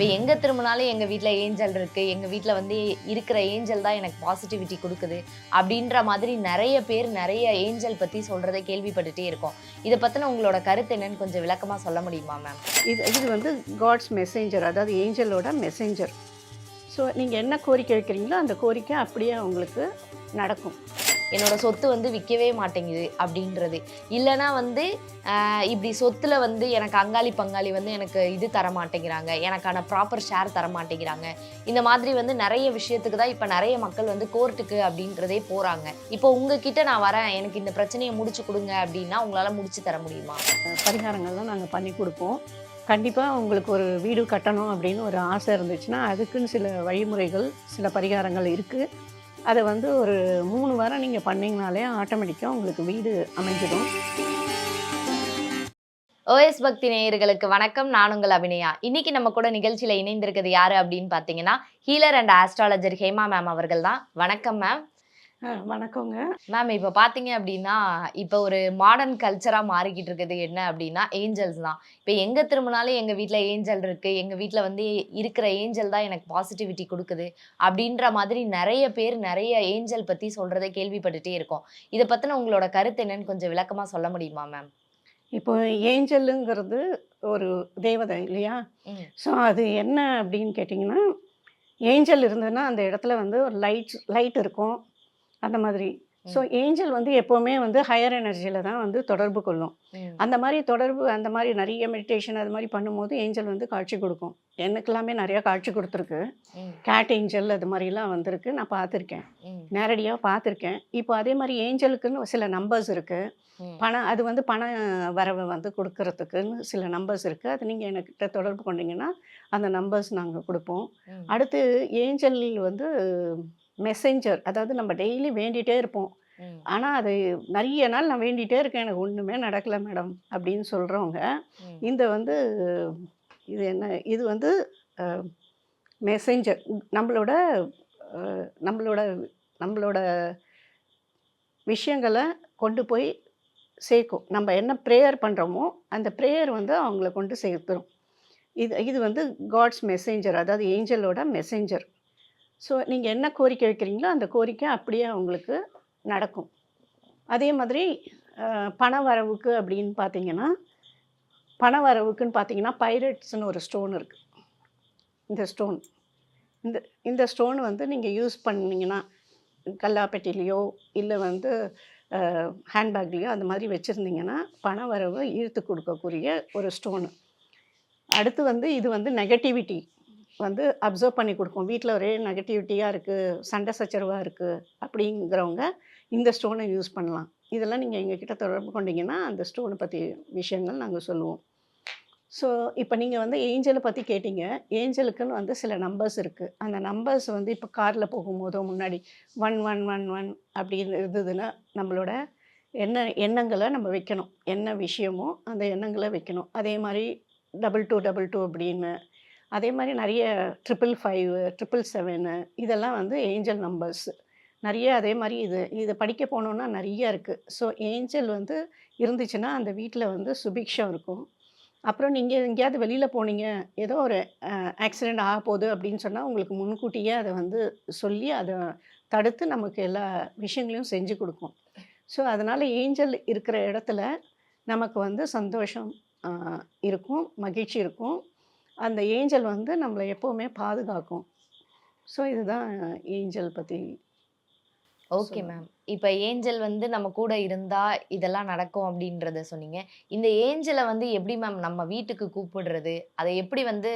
இப்போ எங்கே திரும்பினாலும் எங்கள் வீட்டில் ஏஞ்சல் இருக்குது எங்கள் வீட்டில் வந்து இருக்கிற ஏஞ்சல் தான் எனக்கு பாசிட்டிவிட்டி கொடுக்குது அப்படின்ற மாதிரி நிறைய பேர் நிறைய ஏஞ்சல் பற்றி சொல்கிறத கேள்விப்பட்டுட்டே இருக்கோம். இதை பற்றின உங்களோட கருத்து என்னன்னு கொஞ்சம் விளக்கமாக சொல்ல முடியுமா மேம் இது இது வந்து காட்ஸ் மெசேஞ்சர் அதாவது ஏஞ்சலோட மெசேஞ்சர் ஸோ நீங்கள் என்ன கோரிக்கை வைக்கிறீங்களோ அந்த கோரிக்கை அப்படியே உங்களுக்கு நடக்கும். என்னோட சொத்து வந்து விற்கவே மாட்டேங்குது அப்படின்றது. இல்லைன்னா வந்து இப்படி சொத்துல வந்து எனக்கு அங்காளி பங்காளி வந்து எனக்கு இது தர மாட்டேங்கிறாங்க. எனக்கான ப்ராப்பர் ஷேர் தர மாட்டேங்கிறாங்க. இந்த மாதிரி வந்து நிறைய விஷயத்துக்கு தான் இப்போ நிறைய மக்கள் வந்து கோர்ட்டுக்கு அப்படின்றதே போகிறாங்க இப்போ உங்ககிட்ட நான் வரேன். எனக்கு இந்த பிரச்சனையை முடிச்சு கொடுங்க அப்படின்னா உங்களால் முடிச்சு தர முடியுமா? பரிகாரங்கள்லாம் நாங்கள் பண்ணி கொடுப்போம். கண்டிப்பாக உங்களுக்கு ஒரு வீடு கட்டணும் அப்படின்னு ஒரு ஆசை இருந்துச்சுன்னா அதுக்குன்னு சில வழிமுறைகள் சில பரிகாரங்கள் இருக்குது அதை வந்து ஒரு மூணு வாரம் நீங்கள் பண்ணிங்கனாலே ஆட்டோமேட்டிக்காக உங்களுக்கு வீடு அமைஞ்சிடும். ஓஎஸ் பக்தி நேயர்களுக்கு வணக்கம். நான் உங்கள் அபிநயா. இன்னைக்கு நம்ம கூட நிகழ்ச்சியில் இணைந்திருக்கிறது யாரு அப்படின்னு பார்த்தீங்கன்னா healer and astrologer Hema ma'am அவர்கள் தான். வணக்கம் மேம். வணக்கங்க. மேம் இப்போ பார்த்தீங்க அப்படின்னா இப்போ ஒரு மாடர்ன் கல்ச்சராக மாறிக்கிட்டு இருக்குது என்ன அப்படின்னா ஏஞ்சல்ஸ் தான். இப்போ எங்கே திரும்பினாலும் எங்கள் வீட்டில் ஏஞ்சல் இருக்குது எங்கள் வீட்டில் வந்து இருக்கிற ஏஞ்சல் தான் எனக்கு பாசிட்டிவிட்டி கொடுக்குது அப்படின்ற மாதிரி நிறைய பேர் நிறைய ஏஞ்சல் பற்றி சொல்கிறத கேள்விப்பட்டுட்டே இருக்கோம். இதை பற்றின உங்களோட கருத்து என்னன்னு கொஞ்சம் விளக்கமாக சொல்ல முடியுமா மேம்? இப்போ ஏஞ்சலுங்கிறது ஒரு தேவதை இல்லையா. ஸோ அது என்ன அப்படின்னு கேட்டிங்கன்னா ஏஞ்சல் இருந்ததுன்னா அந்த இடத்துல வந்து ஒரு லைட் லைட் இருக்கும். அந்த மாதிரி. ஸோ ஏஞ்சல் வந்து எப்போவுமே வந்து ஹையர் எனர்ஜியில் தான் வந்து தொடர்பு கொள்ளும். அந்த மாதிரி தொடர்பு அந்த மாதிரி நிறைய மெடிடேஷன் அது மாதிரி பண்ணும்போது ஏஞ்சல் வந்து காட்சி கொடுக்கும். எனக்கெல்லாமே நிறையா காட்சி கொடுத்துருக்கு. கேட் ஏஞ்சல் அது மாதிரிலாம் வந்திருக்கு. நான் பார்த்துருக்கேன். நேரடியாக பார்த்துருக்கேன். இப்போ அதே மாதிரி ஏஞ்சலுக்குன்னு சில நம்பர்ஸ் இருக்குது. பணம் அது வந்து பண வரவை வந்து கொடுக்கறதுக்குன்னு சில நம்பர்ஸ் இருக்குது அது நீங்கள் என்கிட்ட தொடர்பு கொண்டீங்கன்னா அந்த நம்பர்ஸ் நாங்கள் கொடுப்போம். அடுத்து ஏஞ்சல் வந்து மெசேஞ்சர் அதாவது நம்ம டெய்லி வேண்டிகிட்டே இருப்போம். ஆனால் அது நிறைய நாள் நான் வேண்டிகிட்டே இருக்கேன். எனக்கு ஒன்றுமே நடக்கலை மேடம் அப்படின்னு சொல்கிறவங்க. இந்த வந்து இது என்ன இது வந்து மெசேஞ்சர் நம்மளோட நம்மளோட நம்மளோட விஷயங்களை கொண்டு போய் சேர்க்கும். நம்ம என்ன ப்ரேயர் பண்ணுறோமோ அந்த ப்ரேயர் வந்து அவங்கள கொண்டு சேர்த்துரும். இது இது வந்து காட்ஸ் மெசேஞ்சர் அதாவது ஏஞ்சலோட மெசேஞ்சர் ஸோ நீங்கள் என்ன கோரிக்கை வைக்கிறீங்களோ அந்த கோரிக்கை அப்படியே அவங்களுக்கு நடக்கும். அதே மாதிரி பண வரவுக்கு அப்படின்னு பார்த்தீங்கன்னா பண வரவுக்குன்னு பார்த்தீங்கன்னா பைரட்ஸ்னு ஒரு ஸ்டோன் இருக்குது இந்த ஸ்டோன். இந்த இந்த ஸ்டோன் வந்து நீங்கள் யூஸ் பண்ணீங்கன்னா கல்லாப்பெட்டிலேயோ இல்லை வந்து ஹேண்ட்பேக்லேயோ அந்த மாதிரி வச்சுருந்தீங்கன்னா பண வரவு ஈர்த்து கொடுக்கக்கூடிய ஒரு ஸ்டோனு. அடுத்து வந்து இது வந்து நெகட்டிவிட்டி. வந்து அப்சர்வ் பண்ணி கொடுக்கும். வீட்டில் ஒரே நெகட்டிவிட்டியாக இருக்குது சண்டை சச்சரவாக இருக்குது அப்படிங்கிறவங்க இந்த ஸ்டோனை யூஸ் பண்ணலாம். இதெல்லாம் நீங்கள் எங்ககிட்ட தொடர்பு கொண்டீங்கன்னா அந்த ஸ்டோனை பற்றி விஷயங்கள் நாங்கள் சொல்லுவோம். ஸோ இப்போ நீங்கள் வந்து ஏஞ்சலை பற்றி கேட்டிங்க. ஏஞ்சலுக்குன்னு வந்து சில நம்பர்ஸ் இருக்குது அந்த நம்பர்ஸ் வந்து இப்போ காரில் போகும்போதோ முன்னாடி ஒன் ஒன் ஒன் ஒன் அப்படின்னு இருந்ததுன்னா நம்மளோட என்ன எண்ணங்களை நம்ம வைக்கணும். என்ன விஷயமோ அந்த எண்ணங்களை வைக்கணும். அதே மாதிரி டபுள் டூ டபுள் டூ அப்படின்னு அதே மாதிரி நிறைய ட்ரிபிள் ஃபைவ் ட்ரிபிள் செவனு இதெல்லாம் வந்து ஏஞ்சல் நம்பர்ஸ். நிறைய அதே மாதிரி இது இதை படிக்க போனோன்னா நிறைய இருக்குது ஸோ ஏஞ்சல் வந்து இருந்துச்சுன்னா அந்த வீட்டில் வந்து சுபிக்ஷம் இருக்கும். அப்புறம் நீங்கள் எங்கேயாவது வெளியில் போனீங்க ஏதோ ஒரு ஆக்சிடெண்ட் ஆக போகுது அப்படின்னு சொன்னால் உங்களுக்கு முன்கூட்டியே அதை வந்து சொல்லி அதை தடுத்து நமக்கு எல்லா விஷயங்களையும் செஞ்சு கொடுக்கும். ஸோ அதனால் ஏஞ்சல் இருக்கிற இடத்துல நமக்கு வந்து சந்தோஷம் இருக்கும் மகிழ்ச்சி இருக்கும். அந்த ஏஞ்சல் வந்து நம்மளை எப்போவுமே பாதுகாக்கும். ஸோ இதுதான் ஏஞ்சல் பற்றி ஓகே மேம் இப்போ ஏஞ்சல் வந்து நம்ம கூட இருந்தா இதெல்லாம் நடக்கும் அப்படின்றத சொன்னீங்க. இந்த ஏஞ்சலை வந்து எப்படி மேம் நம்ம வீட்டுக்கு கூப்பிடுறது? அதை எப்படி வந்து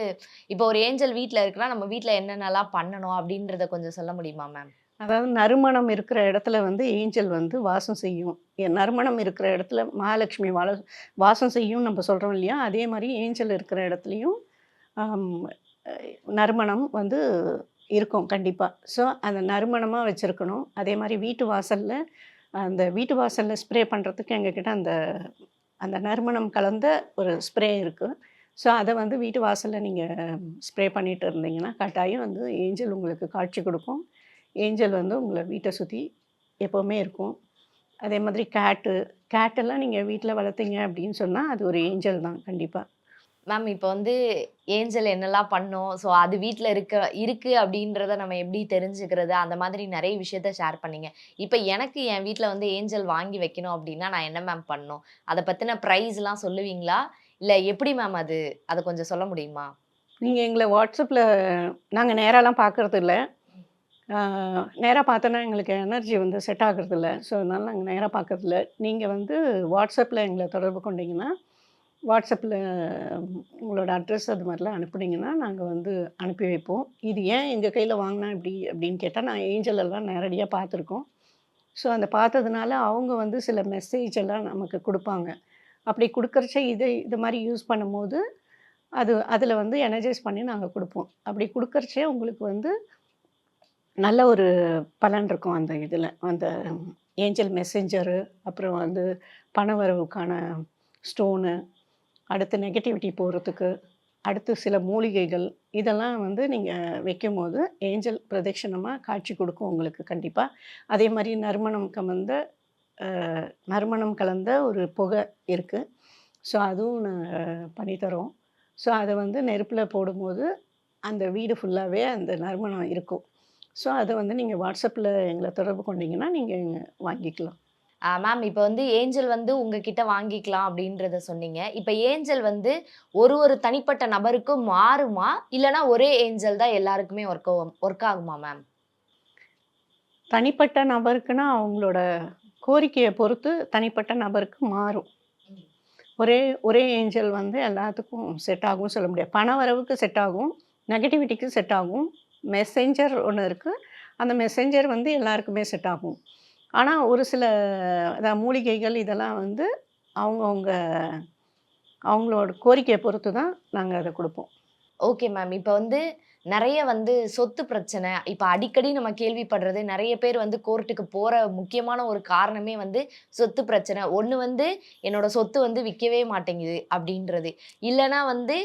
இப்போ ஒரு ஏஞ்சல் வீட்டில் இருக்குன்னா நம்ம வீட்டில் என்னென்னலாம் பண்ணணும் அப்படின்றத கொஞ்சம் சொல்ல முடியுமா மேம் அதாவது நறுமணம் இருக்கிற இடத்துல வந்து ஏஞ்சல் வந்து வாசம் செய்யும். நறுமணம் இருக்கிற இடத்துல மகாலட்சுமி வாழ வாசம் செய்யும் நம்ம சொல்கிறோம் இல்லையா? அதே மாதிரி ஏஞ்சல் இருக்கிற இடத்துலையும் நறுமணம் வந்து இருக்கும் கண்டிப்பாக ஸோ அந்த நறுமணமாக வச்சுருக்கணும். அதே மாதிரி வீட்டு வாசலில் அந்த வீட்டு வாசலில் ஸ்ப்ரே பண்ணுறதுக்கு எங்ககிட்ட அந்த அந்த நறுமணம் கலந்த ஒரு ஸ்ப்ரே இருக்குது ஸோ அதை வந்து வீட்டு வாசலில் நீங்கள் ஸ்ப்ரே பண்ணிகிட்டு இருந்தீங்கன்னா கட்டாயம் வந்து ஏஞ்சல் உங்களுக்கு காட்சி கொடுக்கும். ஏஞ்சல் வந்து உங்களை வீட்டை சுற்றி எப்போவுமே இருக்கும். அதே மாதிரி கேட்டு கேட்டெல்லாம் நீங்கள் வீட்டில் வளர்த்தீங்க அப்படின்னு சொன்னால் அது ஒரு ஏஞ்சல் தான் கண்டிப்பாக மேம் இப்போ வந்து ஏஞ்சல் என்னெல்லாம் பண்ணோம்? ஸோ அது வீட்டில் இருக்க இருக்குது அப்படின்றத நம்ம எப்படி தெரிஞ்சுக்கிறது? அந்த மாதிரி நிறைய விஷயத்த ஷேர் பண்ணிங்க. இப்போ எனக்கு என் வீட்டில் வந்து ஏஞ்சல் வாங்கி வைக்கணும் அப்படின்னா நான் என்ன மேம் பண்ணணும்? அதை பற்றின ப்ரைஸ்லாம் சொல்லுவீங்களா? இல்லை எப்படி மேம் அது? அதை கொஞ்சம் சொல்ல முடியுமா? நீங்கள் எங்களை வாட்ஸ்அப்பில் நாங்கள் நேரெல்லாம் பார்க்குறது இல்லை நேராக பார்த்தோன்னா எங்களுக்கு எனர்ஜி வந்து செட் ஆகுறதில்ல. ஸோ அதனால் நாங்கள் நேராக பார்க்குறதில்ல நீங்கள் வந்து வாட்ஸ்அப்பில் எங்களை தொடர்பு கொண்டீங்கன்னா வாட்ஸ்அப்பில் உங்களோட அட்ரஸ் அது மாதிரிலாம் அனுப்புனீங்கன்னா நாங்கள் வந்து அனுப்பி வைப்போம். இது ஏன் எங்கள் கையில் வாங்கினா இப்படி அப்படின்னு கேட்டால் நான் ஏஞ்சல் எல்லாம் நேரடியாக பார்த்துருக்கோம். ஸோ அந்த பார்த்ததுனால அவங்க வந்து சில மெசேஜ் எல்லாம் நமக்கு கொடுப்பாங்க. அப்படி கொடுக்குறச்ச இதை இது மாதிரி யூஸ் பண்ணும்போது அது அதில் வந்து எனர்ஜைஸ் பண்ணி நாங்கள் கொடுப்போம். அப்படி கொடுக்குறச்சே உங்களுக்கு வந்து நல்ல ஒரு பலன் இருக்கும் அந்த இதில். அந்த ஏஞ்சல் மெசேஞ்சரு அப்புறம் வந்து பணவரவுக்கான ஸ்டோனு அடுத்து நெகட்டிவிட்டி போகிறதுக்கு அடுத்து சில மூலிகைகள் இதெல்லாம் வந்து நீங்கள் வைக்கும்போது ஏஞ்சல் பிரதட்சணமாக காட்சி கொடுக்கும் உங்களுக்கு கண்டிப்பாக அதே மாதிரி நறுமணம் கலந்த நறுமணம் கலந்த ஒரு புகை இருக்குது ஸோ அதுவும் நாங்கள் பண்ணித்தரோம். ஸோ அதை வந்து நெருப்பில் போடும்போது அந்த வீடு ஃபுல்லாகவே அந்த நறுமணம் இருக்கும். ஸோ அதை வந்து நீங்கள் வாட்ஸ்அப்பில் எங்களை தொடர்பு கொண்டீங்கன்னா நீங்கள் வாங்கிக்கலாம். மேம் இப்போ வந்து ஏஞ்சல் வந்து உங்ககிட்ட வாங்கிக்கலாம் அப்படின்றத சொன்னீங்க. இப்போ ஏஞ்சல் வந்து ஒரு ஒரு தனிப்பட்ட நபருக்கும் மாறுமா? இல்லைனா ஒரே ஏஞ்சல் தான் எல்லாருக்குமே ஒர்க் ஒர்க் ஆகுமா மேம்? தனிப்பட்ட நபருக்குன்னா அவங்களோட கோரிக்கையை பொறுத்து தனிப்பட்ட நபருக்கு மாறும். ஒரே ஒரே ஏஞ்சல் வந்து எல்லாத்துக்கும் செட் ஆகும் சொல்ல முடியாது. பண வரவுக்கு செட் ஆகும் நெகட்டிவிட்டிக்கு செட் ஆகும் மெசேஞ்சர் ஒன்று இருக்குது அந்த மெசேஞ்சர் வந்து எல்லாருக்குமே செட் ஆகும். ஆனால் ஒரு சில அதான் மூலிகைகள் இதெல்லாம் வந்து அவங்கவுங்க அவங்களோட கோரிக்கையை பொறுத்து தான் நாங்கள் அதை கொடுப்போம். Okay ma'am. இப்போ வந்து நிறைய வந்து சொத்து பிரச்சனை இப்போ அடிக்கடி நம்ம கேள்விப்படுறது நிறைய பேர் வந்து கோர்ட்டுக்கு போகிற முக்கியமான ஒரு காரணமே வந்து சொத்து பிரச்சனை. ஒன்று வந்து என்னோட சொத்து வந்து விற்கவே மாட்டேங்குது அப்படின்றது. இல்லைனா வந்து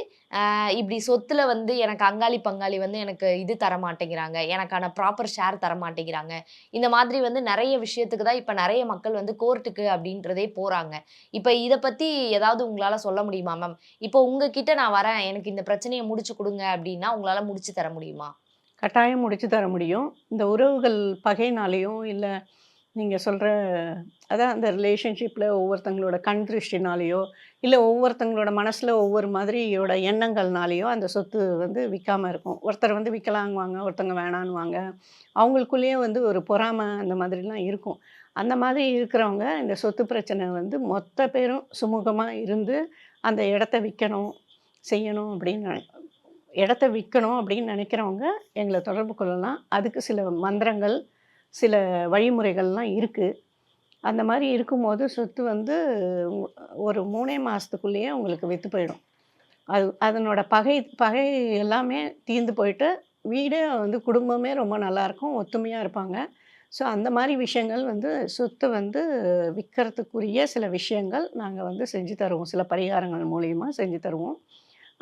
இப்படி சொத்துல வந்து எனக்கு அங்காளி பங்காளி வந்து எனக்கு இது தர மாட்டேங்கிறாங்க எனக்கான ப்ராப்பர் ஷேர் தர மாட்டேங்கிறாங்க இந்த மாதிரி வந்து நிறைய விஷயத்துக்கு தான் இப்போ நிறைய மக்கள் வந்து கோர்ட்டுக்கு அப்படின்றதே போகிறாங்க இப்போ இதை பற்றி ஏதாவது உங்களால் சொல்ல முடியுமா மேம் இப்போ உங்ககிட்ட நான் வரேன். எனக்கு இந்த பிரச்சனையை முடிச்சு கொடுங்க அப்படின்னா உங்களால முடிச்சு தர முடியுமா? கட்டாயம் முடிச்சு தர முடியும். இந்த உறவுகள் பகைனாலேயும் இல்லை நீங்கள் சொல்கிற அதான் அந்த ரிலேஷன்ஷிப்பில் ஒவ்வொருத்தங்களோட கண் திருஷ்டினாலேயோ இல்லை ஒவ்வொருத்தங்களோட மனசில் ஒவ்வொரு மாதிரியோட எண்ணங்கள்னாலேயோ அந்த சொத்து வந்து விற்காமல் இருக்கும். ஒருத்தர் வந்து விற்கலாங்குவாங்க ஒருத்தங்க வேணான்னுவாங்க. அவங்களுக்குள்ளேயே வந்து ஒரு பொறாமை அந்த மாதிரிலாம் இருக்கும். அந்த மாதிரி இருக்கிறவங்க இந்த சொத்து பிரச்சனை வந்து மொத்த பேரும் சுமூகமாக இருந்து அந்த இடத்த விற்கணும் செய்யணும் அப்படின்னு நினை- இடத்த விற்கணும் அப்படின்னு நினைக்கிறவங்க எங்களை தொடர்பு கொள்ளலாம். அதுக்கு சில மந்திரங்கள் சில வழிமுறைகள்லாம் இருக்குது அந்த மாதிரி இருக்கும்போது சொத்து வந்து ஒரு மூணே மாதத்துக்குள்ளேயே உங்களுக்கு விற்று போயிடும். அது அதனோட பகை பகை எல்லாமே தீர்ந்து போயிட்டு வீடே வந்து குடும்பமே ரொம்ப நல்லாயிருக்கும் ஒத்துமையாக இருப்பாங்க. ஸோ அந்த மாதிரி விஷயங்கள் வந்து சொத்து வந்து விற்கிறதுக்குரிய சில விஷயங்கள் நாங்கள் வந்து செஞ்சு தருவோம். சில பரிகாரங்கள் மூலியமாக செஞ்சு தருவோம்.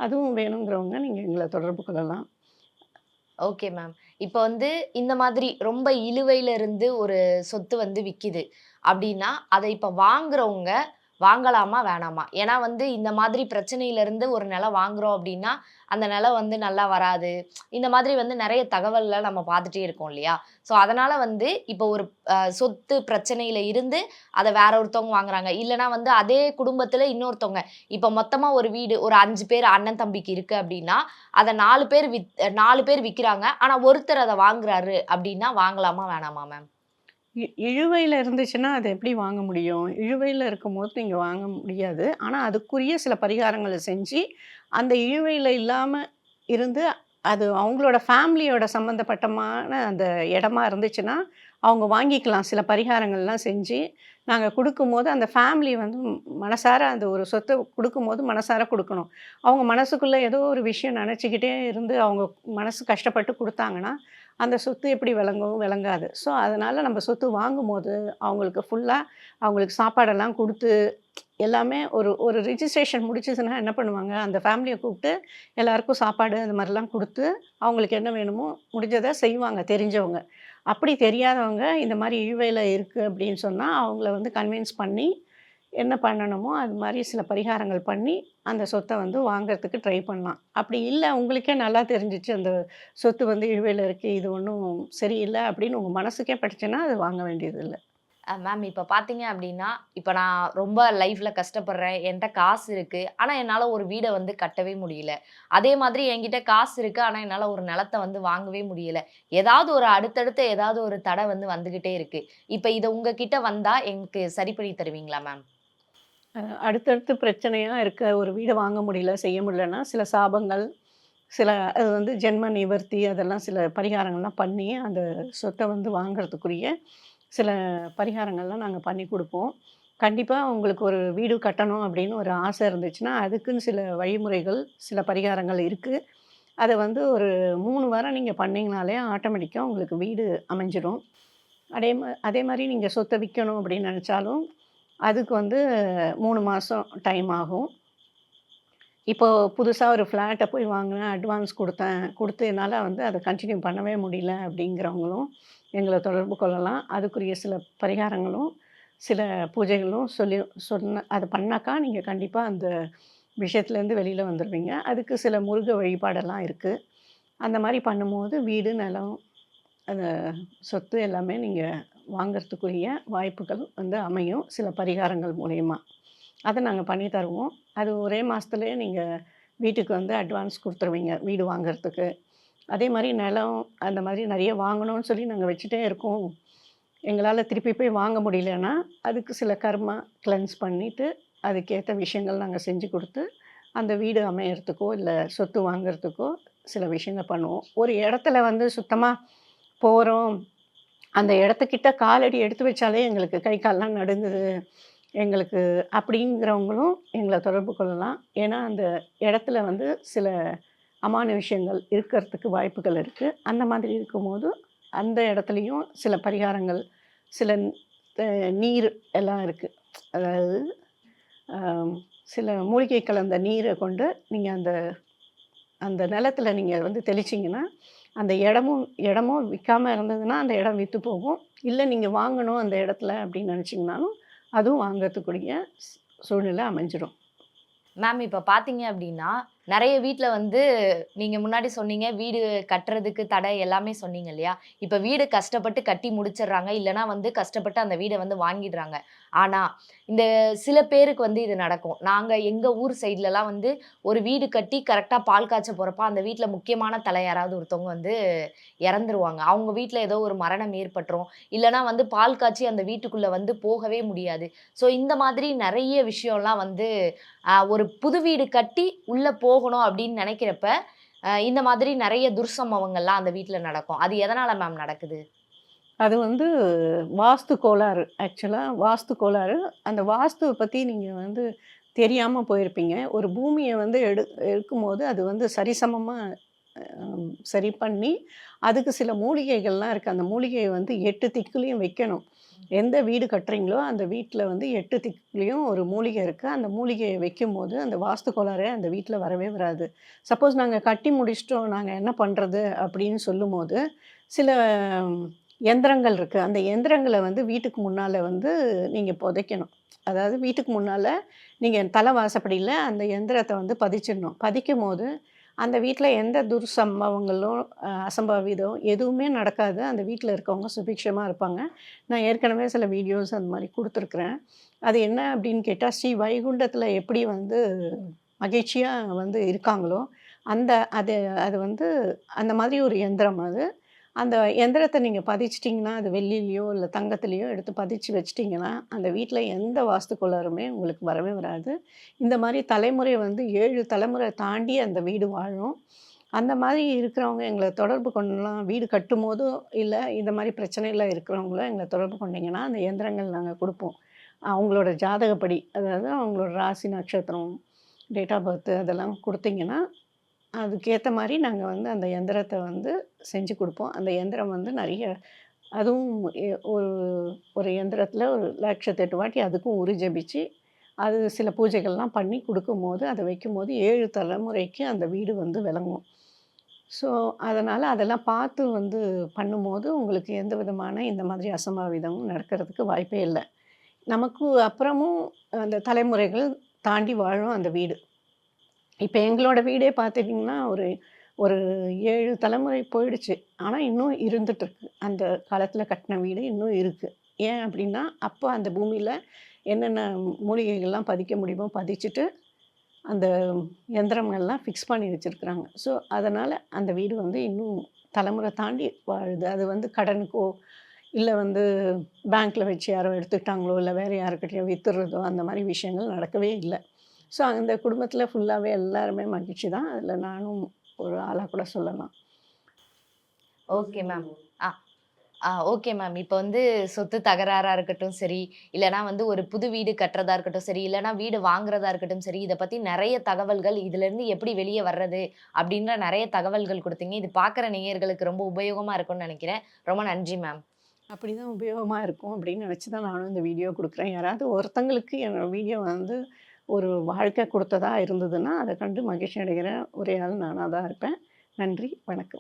அதுவும் வேணுங்கிறவங்க நீங்கள் எங்களை தொடர்பு கொள்ளலாம். ஓகே மேம் இப்போ வந்து இந்த மாதிரி ரொம்ப இழுவையில இருந்து ஒரு சொத்து வந்து விற்கிது அப்படின்னா அதை இப்போ வாங்குறவங்க வாங்கலாமா வேணாமா? ஏன்னா வந்து இந்த மாதிரி பிரச்சனையிலேருந்து ஒரு நிலம் வாங்குறோம் அப்படின்னா அந்த நிலம் வந்து நல்லா வராது. இந்த மாதிரி வந்து நிறைய தகவலில் நம்ம பார்த்துட்டே இருக்கோம் இல்லையா? ஸோ அதனால் வந்து இப்போ ஒரு சொத்து பிரச்சனையில் இருந்து அதை வேற ஒருத்தவங்க வாங்குறாங்க. இல்லைன்னா வந்து அதே குடும்பத்தில் இன்னொருத்தவங்க. இப்போ மொத்தமாக ஒரு வீடு ஒரு அஞ்சு பேர் அண்ணன் தம்பிக்கு இருக்குது அப்படின்னா அதை நாலு பேர் வித் நாலு பேர் விற்கிறாங்க ஆனால் ஒருத்தர் அதை வாங்குறாரு அப்படின்னா வாங்கலாமா வேணாமா மேம் இ- இழுவையில் இருந்துச்சுன்னா அதை எப்படி வாங்க முடியும்? இழுவையில் இருக்கும்போது நீங்கள் வாங்க முடியாது. ஆனால் அதுக்குரிய சில பரிகாரங்களை செஞ்சு அந்த இழுவையில் இல்லாமல் இருந்து அது அவங்களோட ஃபேமிலியோட சம்மந்தப்பட்டமான அந்த இடமா இருந்துச்சுன்னா அவங்க வாங்கிக்கலாம். சில பரிகாரங்கள்லாம் செஞ்சு நாங்கள் கொடுக்கும்போது அந்த ஃபேமிலி வந்து மனசார அந்த ஒரு சொத்தை கொடுக்கும்போது மனசார கொடுக்கணும். அவங்க மனசுக்குள்ளே ஏதோ ஒரு விஷயம் நினச்சிக்கிட்டே இருந்து அவங்க மனசு கஷ்டப்பட்டு கொடுத்தாங்கன்னா அந்த சொத்து எப்படி விளங்கும்? விளங்காது. ஸோ அதனால் நம்ம சொத்து வாங்கும்போது அவங்களுக்கு ஃபுல்லாக அவங்களுக்கு சாப்பாடெல்லாம் கொடுத்து எல்லாமே ஒரு ஒரு ரிஜிஸ்ட்ரேஷன் முடிச்சிச்சுன்னா என்ன பண்ணுவாங்க? அந்த ஃபேமிலியை கூப்பிட்டு எல்லாருக்கும் சாப்பாடு அந்த மாதிரிலாம் கொடுத்து அவங்களுக்கு என்ன வேணுமோ முடிஞ்சதை செய்வாங்க தெரிஞ்சவங்க. அப்படி தெரியாதவங்க இந்த மாதிரி இழுவையில் இருக்குது அப்படின்னு சொன்னால் அவங்கள வந்து கன்வின்ஸ் பண்ணி என்ன பண்ணணுமோ அது மாதிரி சில பரிகாரங்கள் பண்ணி அந்த சொத்தை வந்து வாங்குறதுக்கு ட்ரை பண்ணலாம். அப்படி இல்லை உங்களுக்கே நல்லா தெரிஞ்சிச்சு அந்த சொத்து வந்து இழுவையில் இருக்குது இது ஒன்றும் சரியில்லை அப்படின்னு உங்கள் மனசுக்கே படிச்சுன்னா அது வாங்க வேண்டியது இல்லை மேம் இப்போ பார்த்தீங்க அப்படின்னா இப்போ நான் ரொம்ப லைஃப்பில் கஷ்டப்படுறேன் என்கிட்ட காசு இருக்குது ஆனால் என்னால் ஒரு வீடை வந்து கட்டவே முடியல. அதே மாதிரி என்கிட்ட காசு இருக்குது ஆனால் என்னால் ஒரு நிலத்தை வந்து வாங்கவே முடியல. ஏதாவது ஒரு அடுத்தடுத்த ஏதாவது ஒரு தடை வந்து வந்துக்கிட்டே இருக்குது இப்போ இதை உங்ககிட்ட வந்தால் எனக்கு சரி பண்ணி தருவீங்களா மேம் அடுத்தடுத்து பிரச்சனையாக இருக்க ஒரு வீடை வாங்க முடியல செய்ய முடியலன்னா சில சாபங்கள் சில அது வந்து ஜென்ம நிவர்த்தி அதெல்லாம் சில பரிகாரங்கள்லாம் பண்ணி அந்த சொத்தை வந்து வாங்கிறதுக்குரிய சில பரிகாரங்கள்லாம் நாங்கள் பண்ணி கொடுப்போம். கண்டிப்பாக உங்களுக்கு ஒரு வீடு கட்டணும் அப்படின்னு ஒரு ஆசை இருந்துச்சுன்னா அதுக்குன்னு சில வழிமுறைகள் சில பரிகாரங்கள் இருக்குது அதை வந்து ஒரு மூணு வாரம் நீங்கள் பண்ணிங்கனாலே ஆட்டோமேட்டிக்காக உங்களுக்கு வீடு அமைஞ்சிடும் அதே மா அதே மாதிரி நீங்கள் சொத்தை விற்கணும் அப்படின்னு நினச்சாலும் அதுக்கு வந்து மூணு மாதம் டைம் ஆகும். இப்போது புதுசாக ஒரு ஃப்ளாட்டை போய் வாங்கினேன் அட்வான்ஸ் கொடுத்தேன். கொடுத்து என்னால் வந்து அதை கண்டினியூ பண்ணவே முடியல அப்படிங்கிறவங்களும் எங்களை தொடர்பு கொள்ளலாம். அதுக்குரிய சில பரிகாரங்களும் சில பூஜைகளும் சொல்லி சொன்ன அதை பண்ணாக்கா நீங்கள் கண்டிப்பாக அந்த விஷயத்துலேருந்து வெளியில் வந்துடுவீங்க அதுக்கு சில முருக வழிபாடெல்லாம் இருக்குது அந்த மாதிரி பண்ணும்போது வீடு நிலம் அந்த சொத்து எல்லாமே நீங்கள் வாங்கிறதுக்குரிய வாய்ப்புகள் வந்து அமையும் சில பரிகாரங்கள் மூலயமா. அதை நாங்கள் பண்ணி தருவோம். அது ஒரே மாதத்துலேயே நீங்கள் வீட்டுக்கு வந்து அட்வான்ஸ் கொடுத்துருவீங்க வீடு வாங்குறதுக்கு. அதே மாதிரி நிலம் அந்த மாதிரி நிறைய வாங்கணும்னு சொல்லி நாங்கள் வச்சுட்டே இருக்கோம். எங்களால் திருப்பி போய் வாங்க முடியலன்னா அதுக்கு சில கர்மா கிளென்ஸ் பண்ணிவிட்டு அதுக்கேற்ற விஷயங்கள் நாங்கள் செஞ்சு கொடுத்து அந்த வீடு அமையறதுக்கோ இல்லை சொத்து வாங்கிறதுக்கோ சில விஷயங்கள் பண்ணுவோம். ஒரு இடத்துல வந்து சுத்தமாக போகிறோம் அந்த இடத்துக்கிட்ட காலடி எடுத்து வச்சாலே எங்களுக்கு கை கால்லாம் நடுங்குது. எங்களுக்கு அப்படிங்கிறவங்களும் எங்களை தொடர்பு கொள்ளலாம். ஏன்னா அந்த இடத்துல வந்து சில அமான விஷயங்கள் இருக்கிறதுக்கு வாய்ப்புகள் இருக்குது அந்த மாதிரி இருக்கும்போது அந்த இடத்துலையும் சில பரிகாரங்கள் சில நீர் எல்லாம் இருக்குது அதாவது சில மூலிகை கலந்த நீரை கொண்டு நீங்கள் அந்த அந்த நிலத்துல நீங்கள் வந்து தெளிச்சிங்கன்னா அந்த இடமும் இடமும் விற்காமல் இருந்ததுன்னா அந்த இடம் விற்று போகும். இல்லை நீங்கள் வாங்கணும் அந்த இடத்துல அப்படின்னு நினச்சிங்கனாலும் அதுவும் வாங்கிறதுக்குரிய சூழ்நிலை அமைஞ்சிடும் மேம் இப்போ பார்த்தீங்க அப்படின்னா நிறைய வீட்டில் வந்து நீங்கள் முன்னாடி சொன்னீங்க வீடு கட்டுறதுக்கு தடை எல்லாமே சொன்னீங்க இல்லையா? இப்போ வீடு கஷ்டப்பட்டு கட்டி முடிச்சிடுறாங்க இல்லைனா வந்து கஷ்டப்பட்டு அந்த வீடை வந்து வாங்கிடுறாங்க. ஆனால் இந்த சில பேருக்கு வந்து இது நடக்கும். நாங்கள் எங்கள் ஊர் சைட்லலாம் வந்து ஒரு வீடு கட்டி கரெக்டாக பால் காய்ச்ச போகிறப்ப அந்த வீட்டில் முக்கியமான தலை யாராவது ஒருத்தவங்க வந்து இறந்துருவாங்க. அவங்க வீட்டில் ஏதோ ஒரு மரணம் ஏற்பட்டுரும். இல்லைனா வந்து பால் காய்ச்சி அந்த வீட்டுக்குள்ளே வந்து போகவே முடியாது. ஸோ இந்த மாதிரி நிறைய விஷயம்லாம் வந்து ஒரு புது வீடு கட்டி உள்ளே போ போகணும் அப்படின்னு நினைக்கிறப்ப இந்த மாதிரி நிறைய துர்சம்பவங்கள்லாம் அந்த வீட்டில் நடக்கும். அது எதனால் மேம் நடக்குது? அது வந்து வாஸ்து கோளாறு. ஆக்சுவலாக வாஸ்து கோளாறு. அந்த வாஸ்துவை பற்றி நீங்கள் வந்து தெரியாமல் போயிருப்பீங்க. ஒரு பூமியை வந்து எடு எடுக்கும்போது அது வந்து சரிசமமாக சரி பண்ணி அதுக்கு சில மூலிகைகள்லாம் இருக்குது அந்த மூலிகையை வந்து எட்டு திக்குலேயும் வைக்கணும். எந்த வீடு கட்டுறீங்களோ அந்த வீட்டில் வந்து எட்டு திக்குலேயும் ஒரு மூலிகை இருக்குது அந்த மூலிகையை வைக்கும்போது அந்த வாஸ்து கோளாறு அந்த வீட்டில் வரவே வராது. சப்போஸ் நாங்கள் கட்டி முடிச்சிட்டோம் நாங்கள் என்ன பண்ணுறது அப்படின்னு சொல்லும்போது சில எந்திரங்கள் இருக்குது அந்த எந்திரங்களை வந்து வீட்டுக்கு முன்னால் வந்து நீங்கள் புதைக்கணும். அதாவது வீட்டுக்கு முன்னால் நீங்கள் தலை வாசப்படியில் அந்த எந்திரத்தை வந்து பதிச்சிடணும். பதிக்கும் போது அந்த வீட்டில் எந்த துர்சம்பவங்களும் அசம்பாவிதம் எதுவுமே நடக்காது. அந்த வீட்டில் இருக்கவங்க சுபிக்ஷமாக இருப்பாங்க. நான் ஏற்கனவே சில வீடியோஸ் அந்த மாதிரி கொடுத்துருக்குறேன். அது என்ன அப்படின்னு கேட்டால் ஸ்ரீ வைகுண்டத்தில் எப்படி வந்து மகிழ்ச்சியாக வந்து இருக்காங்களோ அந்த அது அது வந்து அந்த மாதிரி ஒரு இயந்திரம் அது. அந்த எந்திரத்தை நீங்கள் பதிச்சிட்டிங்கன்னா அது வெள்ளிலேயோ இல்லை தங்கத்துலேயோ எடுத்து பதிச்சு வச்சிட்டிங்கன்னா அந்த வீட்டில் எந்த வாஸ்து கோளாறுமே உங்களுக்கு வரவே வராது. இந்த மாதிரி தலைமுறை வந்து ஏழு தலைமுறை தாண்டி அந்த வீடு வாழும். அந்த மாதிரி இருக்கிறவங்க எங்களை தொடர்பு கொள்ளலாம் வீடு கட்டும் போதும் இல்லை இந்த மாதிரி பிரச்சனையில் இருக்கிறவங்களோ எங்களை தொடர்பு கொண்டீங்கன்னா அந்த எந்திரங்கள் நாங்கள் கொடுப்போம். அவங்களோட ஜாதகப்படி அதாவது அவங்களோட ராசி நட்சத்திரம் டேட் ஆஃப் பர்த்து அதெல்லாம் கொடுத்தீங்கன்னா அதுக்கேற்ற மாதிரி நாங்கள் வந்து அந்த எந்திரத்தை வந்து செஞ்சு கொடுப்போம். அந்த எந்திரம் வந்து நிறைய அதுவும் ஒரு ஒரு எந்திரத்தில் ஒரு லட்சத்தெட்டு வாட்டி அதுக்கும் உரு ஜபிச்சு அது சில பூஜைகள்லாம் பண்ணி கொடுக்கும்போது அதை வைக்கும்போது ஏழு தலைமுறைக்கு அந்த வீடு வந்து விளங்கும். ஸோ அதனால் அதெல்லாம் பார்த்து வந்து பண்ணும்போது உங்களுக்கு எந்த விதமான இந்த மாதிரி அசம்பாவிதமும் நடக்கிறதுக்கு வாய்ப்பே இல்லை. நமக்கு அப்புறமும் அந்த தலைமுறைகள் தாண்டி வாழும் அந்த வீடு. இப்போ எங்களோட வீடே பார்த்துட்டிங்கன்னா ஒரு ஒரு ஏழு தலைமுறை போயிடுச்சு. ஆனால் இன்னும் இருந்துகிட்ருக்கு அந்த காலத்தில் கட்டின வீடு இன்னும் இருக்குது ஏன் அப்படின்னா அப்போ அந்த பூமியில் என்னென்ன மூலிகைகள்லாம் பதிக்க முடியுமோ பதிச்சுட்டு அந்த எந்திரங்கள்லாம் ஃபிக்ஸ் பண்ணி வச்சுருக்குறாங்க. ஸோ அதனால் அந்த வீடு வந்து இன்னும் தலைமுறை தாண்டி வாழுது. அது வந்து கடனுக்கோ இல்லை வந்து பேங்க்கில் வச்சு யாரோ எடுத்துக்கிட்டாங்களோ இல்லை வேறு யாருக்கிட்டையோ விற்றுறதோ அந்த மாதிரி விஷயங்கள் நடக்கவே இல்லை. ஸோ அந்த குடும்பத்தில் ஃபுல்லாகவே எல்லாருமே மகிழ்ச்சி தான். அதில் நானும் ஒரு ஆளாக கூட சொல்லலாம். ஓகே மேம் ஆ ஆ ஓகே மேம் இப்போ வந்து சொத்து தகராறா இருக்கட்டும் சரி இல்லைனா வந்து ஒரு புது வீடு கட்டுறதா இருக்கட்டும் சரி இல்லைனா வீடு வாங்குறதா இருக்கட்டும் சரி இதை பற்றி நிறைய தகவல்கள் இதுலேருந்து எப்படி வெளியே வர்றது அப்படின்ற நிறைய தகவல்கள் கொடுத்தீங்க. இது பார்க்குற நேயர்களுக்கு ரொம்ப உபயோகமாக இருக்கும்னு நினைக்கிறேன். ரொம்ப நன்றி மேம் அப்படி தான் உபயோகமாக இருக்கும் அப்படின்னு நினச்சி தான் நானும் இந்த வீடியோ கொடுக்குறேன். யாராவது ஒருத்தங்களுக்கு என்னோடய வீடியோ வந்து ஒரு வாழ்க்கை கொடுத்ததாக இருந்ததுன்னா அதை கண்டு மகிழ்ச்சி அடைகிற ஒரே ஆள் நானாக தான் இருப்பேன். நன்றி வணக்கம்.